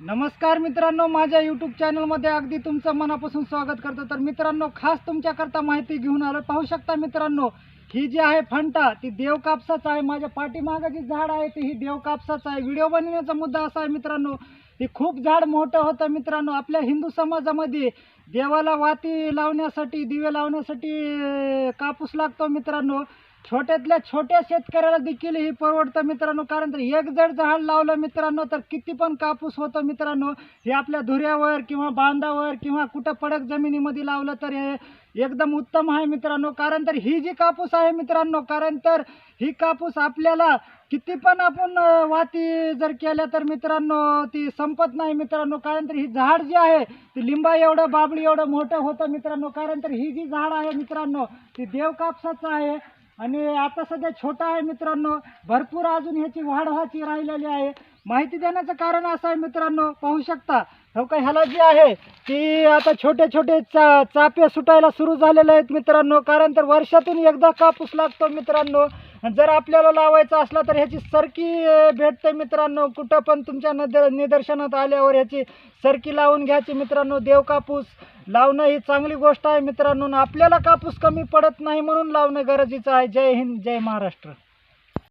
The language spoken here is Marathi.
नमस्कार मित्रांनो माझ्या यूट्यूब चॅनलमध्ये अगदी तुमचं मनापासून स्वागत करतो. तर मित्रांनो खास तुमच्याकरता माहिती घेऊन आलो. पाहू शकता मित्रांनो ही जी आहे फंटा ती देव कापसाचं आहे. माझ्या पाठीमागं जी झाड आहे ती ही देव कापसाचं आहे. व्हिडिओ बनवण्याचा मुद्दा असा आहे मित्रांनो ही खूप झाड मोठं होतं मित्रांनो. आपल्या हिंदू समाजामध्ये देवाला वाती लावण्यासाठी दिवे लावण्यासाठी कापूस लागतो मित्रांनो. छोट्यातल्या छोट्या शेतकऱ्याला देखील ही परवडतं मित्रांनो. कारण तर एक जर झाड लावलं मित्रांनो तर किती पण कापूस होतं मित्रांनो हे आपल्या धुऱ्यावर किंवा बांधावर किंवा कुठं पडक जमिनीमध्ये लावलं तर हे एकदम उत्तम आहे मित्रांनो. कारण तर ही जी कापूस आहे मित्रांनो कारण तर ही कापूस आपल्याला किती पण आपण वाती जर केल्या तर मित्रांनो ती संपत नाही मित्रांनो. कारण तर ही झाड जी आहे ती लिंबा एवढं बाबळी एवढं मोठं होतं मित्रांनो. कारण तर ही जी झाड आहे मित्रांनो ती देव कापसाचं आहे. आणि आता सध्या छोटा आहे मित्रांनो. भरपूर अजून ह्याची वाढ व्हायची राहिलेली आहे. माहिती देण्याचं कारण असं आहे मित्रांनो पाहू शकता. हो ह्याला जी आहे ती आता छोटे छोटे चा चापे सुटायला सुरू झालेले आहेत मित्रांनो. कारण तर वर्षातून एकदा कापूस लागतो मित्रांनो. जर आपल्याला लावायचं असला तर ह्याची सरकी भेटते मित्रांनो. कुठं पण तुमच्या नद निदर्शनात आल्यावर ह्याची सरकी लावून घ्यायची मित्रांनो. देव कापूस लावणं ही चांगली गोष्ट आहे मित्रांनो आपल्याला कापूस कमी पडत नाही म्हणून लावणं गरजेचं आहे. जय हिंद जय महाराष्ट्र.